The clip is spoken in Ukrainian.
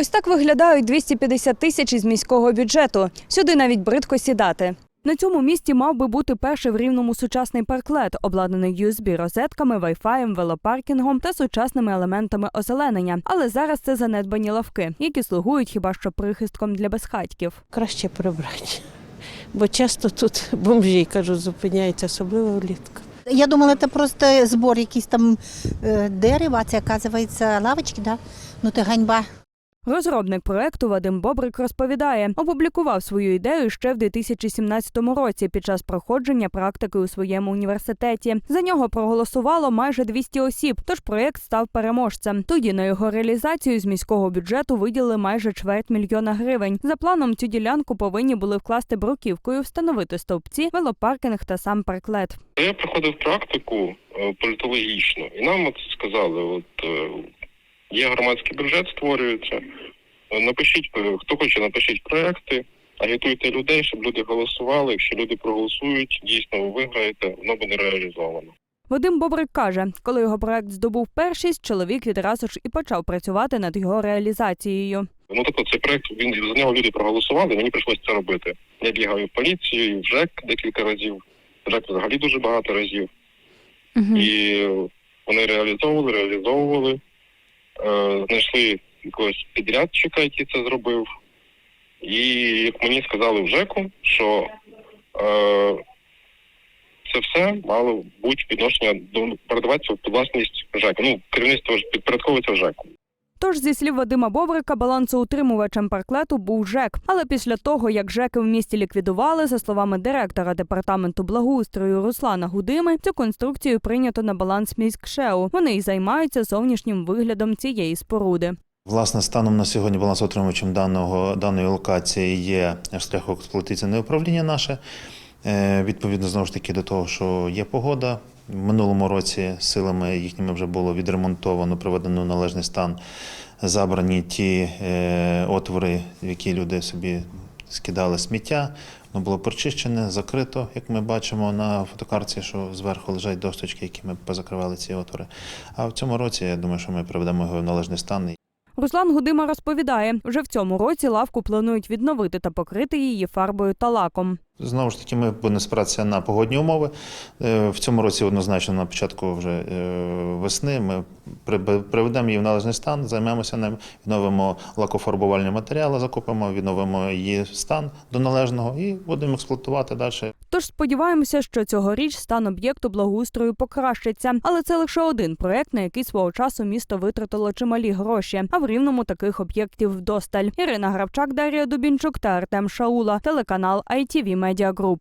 Ось так виглядають 250 тисяч із міського бюджету. Сюди навіть бридко сідати. На цьому місці мав би бути перший в рівному сучасний парклет, обладнаний USB-розетками, вайфаєм, велопаркінгом та сучасними елементами озеленення. Але зараз це занедбані лавки, які слугують хіба що прихистком для безхатьків. краще прибрати. Бо часто тут бомжі, кажу, зупиняються, особливо влітку. Я думала, це просто збор якийсь там е, дерева, це, оказується, лавочки, да? Ну, це ганьба. Розробник проекту Вадим Бобрик розповідає, опублікував свою ідею ще в 2017 році під час проходження практики у своєму університеті. За нього проголосувало майже 200 осіб, тож проект став переможцем. Тоді на його реалізацію з міського бюджету виділили майже чверть мільйона гривень. За планом цю ділянку повинні були вкласти бруківкою, встановити стовпці, велопаркінг та сам парклет. Я проходив практику е, політологічну, і нам от сказали, от е, є громадський бюджет, створюється. е, Напишіть, е, хто хоче, напишіть проекти, агітуйте людей, щоб люди голосували. Якщо люди проголосують, дійсно ви виграєте, воно буде реалізовано. Вадим Бобрик каже, коли його проект здобув першість, чоловік відразу ж і почав працювати над його реалізацією. Ну тобто цей проект він за нього люди проголосували. Мені прийшлося це робити. Я бігав і в поліцію, і в ЖЕК декілька разів. В ЖЕК взагалі дуже багато разів. І вони реалізовували, реалізовували, е, знайшли якогось підрядчика, який це зробив. І як мені сказали в ЖЕКу, що е, це все мало бути відношення до передаватися в власність ЖЕКу. Ну, керівництво підпорядковується в ЖЕКу. Тож, зі слів Вадима Бобрика, балансоутримувачем парклету був ЖЕК. Але після того, як ЖЕКи в місті ліквідували, за словами директора департаменту благоустрою Руслана Гудими, цю конструкцію прийнято на баланс міськшеу. Вони й займаються зовнішнім виглядом цієї споруди. Власне, станом на сьогодні балансоутримувачем даного даної локації є шляхоексплуатаційне управління наше. Е, Відповідно, знову ж таки, до того, що є погода. Минулому році силами їхніми вже було відремонтовано, приведено належний стан, забрані ті е, отвори, в які люди собі скидали сміття. Воно було прочищене, закрито, як ми бачимо на фотокарці, що зверху лежать досточки, які ми позакривали ці отвори. А в цьому році я думаю, що ми приведемо його в належний стан. Руслан Гудима розповідає, вже в цьому році лавку планують відновити та покрити її фарбою та лаком. Знову ж таки, ми будемо спиратися на погодні умови. Е, В цьому році однозначно на початку вже е, весни ми приведемо її в належний стан, займемося ним, відновимо лакофарбувальні матеріали, закупимо, відновимо її стан до належного і будемо експлуатувати далі. Тож сподіваємося, що цьогоріч стан об'єкту благоустрою покращиться. Але це лише один проект, на який свого часу місто витратило чималі гроші. А в рівному таких об'єктів вдосталь. Ірина Гравчак, Дар'я Дубінчук та Артем Шаула. Телеканал ITV Media Group.